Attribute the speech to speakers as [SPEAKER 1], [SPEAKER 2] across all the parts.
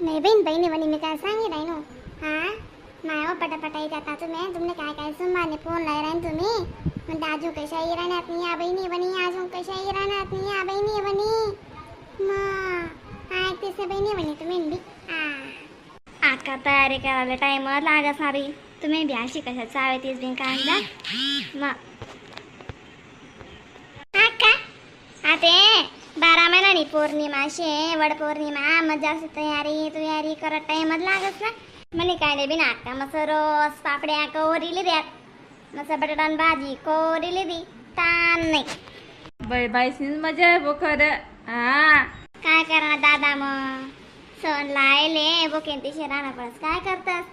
[SPEAKER 1] नाही बहीण बहिणी म्हणे मी काय सांगेल आहे ना हा? नाही पटापटा येत आता तुम्ही? तुमने काय काय सुंबाने फोन लाय राहीन तुम्ही? म्हणते अजून कशा राहण्यात नाही या बहिणी बनी अजून कशा राहण्यात नाही या बहिणी बनी मग ऐकतेस बहिणी म्हणे तुम्ही बी.
[SPEAKER 2] आका तयारी करायला टाइम लागत सारी तुम्ही बी अशी कशा चावे तीस बिन कांदा मग
[SPEAKER 1] अक्का आता पौर्णिमा शे वड पौर्णिमा मग जास्त तयारी तयारी करत टाइमच लागत ना? म्हणे काय नाही बिना अक्का मग रस पापड्या कोरिली द्यात. मग बटाटान भाजी कोरिली दी. ताण नाही.
[SPEAKER 3] बाई बाईसनीच मजा आहे बो खरं. हा.
[SPEAKER 1] काय करणार दादा मग? सण लायले बोकेन तिशे राहणार पडस काय करतास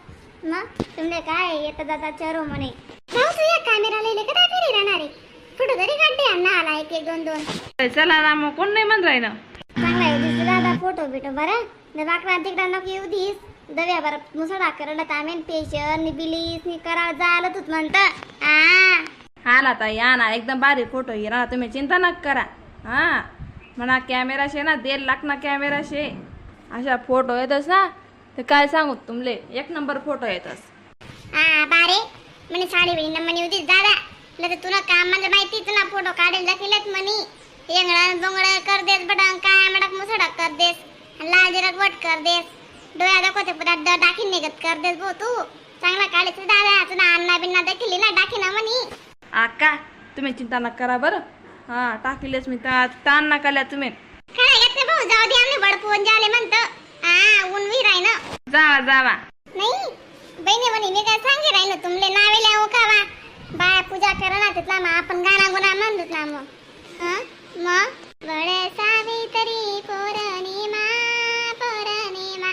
[SPEAKER 1] मग? तुमले काय येता जाता चरो म्हणे. जाऊ तुझ्या कॅमेरा लिहिले का फिरी राहणार आहे फोटो तरी काढते अण्णा आला एक एक दोन दोन.
[SPEAKER 3] चला ना मग कोण नाही म्हणत राहिलं?
[SPEAKER 1] चांगला येऊ दिसतो दादा फोटो बिटो बरं? न बाकरा तिकडा नको येऊ दिस. दव्या बरं मुसळा करला तामेन पेशर नि बिलीस नि करा झालं तूच म्हणत. आ?
[SPEAKER 3] आला ताई आणा एकदम भारी फोटो येणार तुम्ही चिंता नका करा. हा? म्हणा कॅमेरा शे ना देड लाख ना कॅमेरा शे अशा फोटो येतस ना. ते काय सांगू तुमले? एक नंबर फोटो येतस
[SPEAKER 1] आ बारे म्हणे साडी बिडी म्हणे होती लगे तुला काम म्हणजे माहिती तुला फोटो काढेल दाखिलत म्हणे. येंगडा दोंगडा कर देस बटन काय मडक मुसडा कर देस. लाल जिरक वट कर देस. डोळ्या दाखवते पुरा ड दाखीन निघत कर देस भो तू. चांगला काढायचं दादा तुला अन्ना बिन्ना दाखिली ना दाखी ना म्हणे.
[SPEAKER 3] आका तुम्ही चिंता नका करा बरं. हा टाकलेच मी ता- ताण नका लिहा तुम्ही.
[SPEAKER 1] काय घेतलं भाऊ जाऊ दे आम्ही बडपोन झाले म्हणतो. हा ऊन विराय ना
[SPEAKER 3] जावा जावा.
[SPEAKER 1] नाही बहिणी म्हणे मी काय सांगे राहिलो तुमले नावे लिहावं का? वा बाया पूजा करा ना तिथला मग आपण गाणा गुणा म्हणत ना मग. मग? वड सावित्री पौर्णिमा पौर्णिमा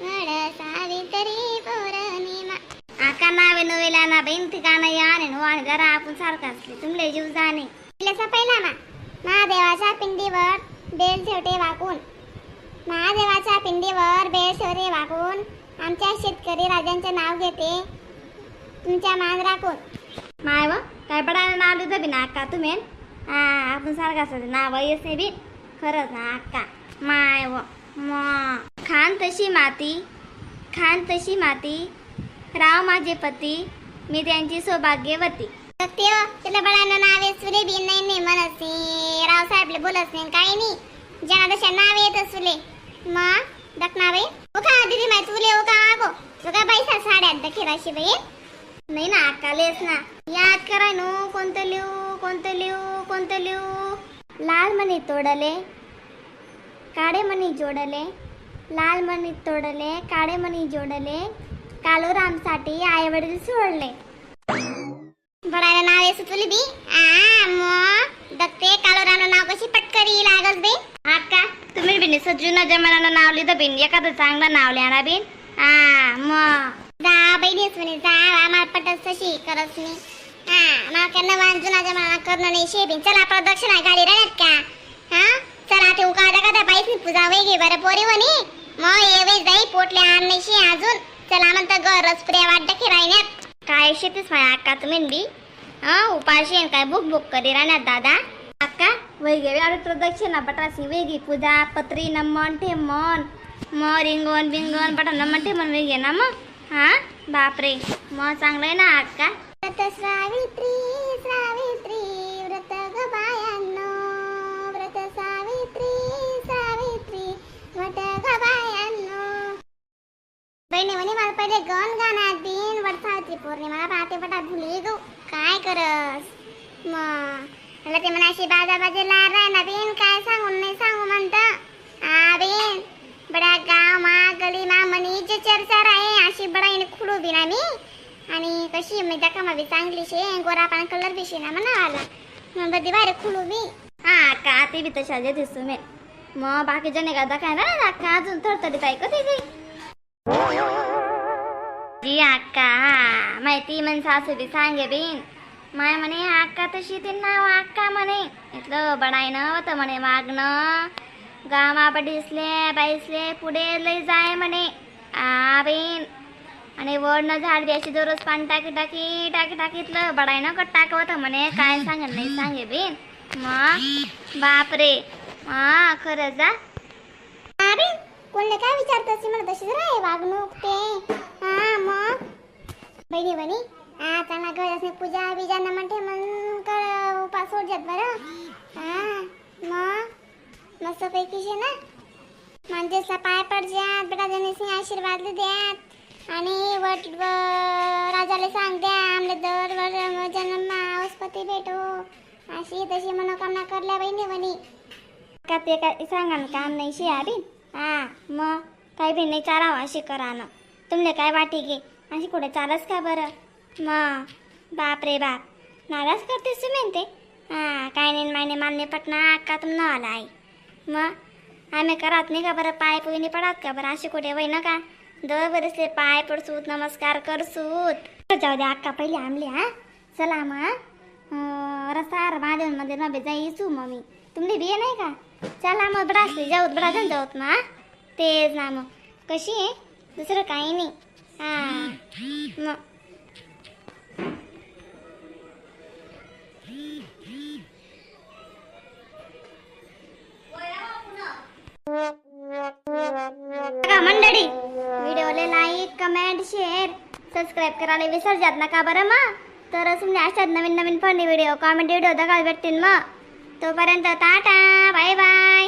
[SPEAKER 1] वड सावित्री पौर्णिमा आका नावे नवेला ना बहीण ती या आणि नो आणि जरा आपण सारखं असले तुमले जीव जाणे. सा पहिला मा. महादेवाच्या पिंडीवर बेल ठेवते वाकून महादेवाच्या पिंडीवर बेल ठेवते वाकून आमच्या शेतकरी राजांचे नाव घेते. तुमच्या मान राखून
[SPEAKER 2] माय व काय पडायला नाव लिहितं बी ना अक्का तुम्ही हा आपण सारखं असं नाव येस नाही बी. खरंच ना अक्का. माय व म. खान तशी माती खान तशी माती राव माझे पती मी त्यांची सौभाग्यवती.
[SPEAKER 1] तेव्हा तुला नाव नावे सुले बी नाही नाही म्हणसी रावसाहेबले बोलत नाही काही नाही. ज्यांना तशा नाव येत सुले. मग दक ओ का दिदी माय तुले हो उका मागो तुका पैसा साड्यात दखिराशी बाई.
[SPEAKER 2] नाही ना अक्का ना. याद कराय नो कोणतं लिहू कोणतं लिहू कोणतं लिहू? लाल मणी तोडले काळे मणी जोडले लाल मणी तोडले काळे मणी जोडले कालोरामसाठी आई वडील सोडले.
[SPEAKER 1] बळाला नावे सुचली बी? आ मग दक्ते कालो नाव कशी पटकरी लागल बे?
[SPEAKER 2] अक्का तुम्ही बिन सजून जमानानं नाव लिहिलं बिन एखादं चांगलं नाव लिहा बिन हा मग
[SPEAKER 1] जा बहिणीच म्हणे जा आम्हाला पटत तशी करत मी हा मला त्यांना वांजुना जमाना करणं नाही शेबिन चला प्रदक्षिणा गाडी राहत का? हा? चला ते उका का बाईस पूजा वैगे बरं पोरी म्हणे मग ये वै जाई पोटले आणण्याशी अजून. चला म्हणतं गरज प्रिया वाटत की राहण्यात
[SPEAKER 2] काय शेतीच माय अक्का तुम्ही बी हा उपाशी आणि काय? बुक बुक करी राहण्यात दादा. अक्का वैगे अरे प्रदक्षिणा पटासी वेगी पूजा पत्री नमन ठेमन. म रिंगण बिंगण पटा नमन ठेमन वेगे ना मग. हा? बापरे. मग चांगलं आहे ना का?
[SPEAKER 1] व्रत सावित्री सावित्री व्रत ग बायांनो. व्रत सावित्री सावित्री व्रत ग बायांनो. बहिणी म्हणे मला पहिले गण गाणं दिन वट सावित्री पौर्णिमा पाहते पटा भुली गो काय करस? मग मला ते म्हणाशी बाजा बाजेला राहणार बिन काय सांगून नाही सांगू म्हणतं. आणि कशी मी म्हणजे दाखवा बी चांगली शे गोरा पान कलर बी ना म्हणा आला. मग बदी बाहेर खुलू मी
[SPEAKER 2] हा का ते बी तशा जे दिसू मी मग बाकी जणे का दाखवाय ना अक्का अजून थरथरीत आहे कधी काही जी अक्का हा माहिती म्हण सासू बी सांगे बीन. माय म्हणे अक्का तशी ते नाव अक्का म्हणे. इथलं बडायनं होतं म्हणे मागणं. गावा दिसले बाईसले पुढे लय जाय म्हणे. आ बीन. आणि वडनं झाड बी अशी दररोज पाणी टाकी टाकी टाकी टाकीतलं. बडायनं कट टाकवत म्हणे. काय सांगेल नाही सांगे बिन. मग? बापरे. हा खरंच जा.
[SPEAKER 1] अरे कोणले काय विचारत असते मला तशीच राय वागणूक ते. हा मग? बहिणी बहिणी. हा त्यांना घर नाही पूजा बिजा ना म्हणते मग कर उपास सोड जात बरं. हा मग? मस्त पैकी ना? म्हणजेसला पाय पडज्यात बेटा जणीसनी आशीर्वाद द्यात. आणि वट राजाला सांग द्या आमले दर वर जन्म औषपती भेटो. अशी तशी मनोकामना करल्या बहिणी बहिणी
[SPEAKER 2] का ते काय सांगा ना काम नाही शे अरे हा. मग काही बी नाही चारावं अशी करा ना. तुमले काय वाटी गे अशी कुठे चालच का बरं? मग बाप रे बाप. नाराज करतेस तुम्ही ते? हा. काय नाही मायने मान्य पटना का तुम न आला आई मग आम्ही करत नाही का बरं? पाय पुईने पडात का बरं? अशी कुठे वय ना का दर बरेचले पाय पडसूत नमस्कार करसूत जाऊ दे अक्का पहिले आमले हा. चला मग रसार महादेवमध्ये नभे जाईसू मग मी तुमली बिये नाही का? चला मग ब्रासली जाऊत ब्राजन जाऊत ना तेच ना मग. कशी आहे? दुसरं काही नाही. हा. लाईक कमेंट शेअर सबस्क्राईब करायला विसर्जात नका बरं मग. तर मी अशाच नवीन नवीन फनी व्हिडिओ कॉमेडी व्हिडिओ दगाल भेटतील मग. तोपर्यंत टाटा बाय बाय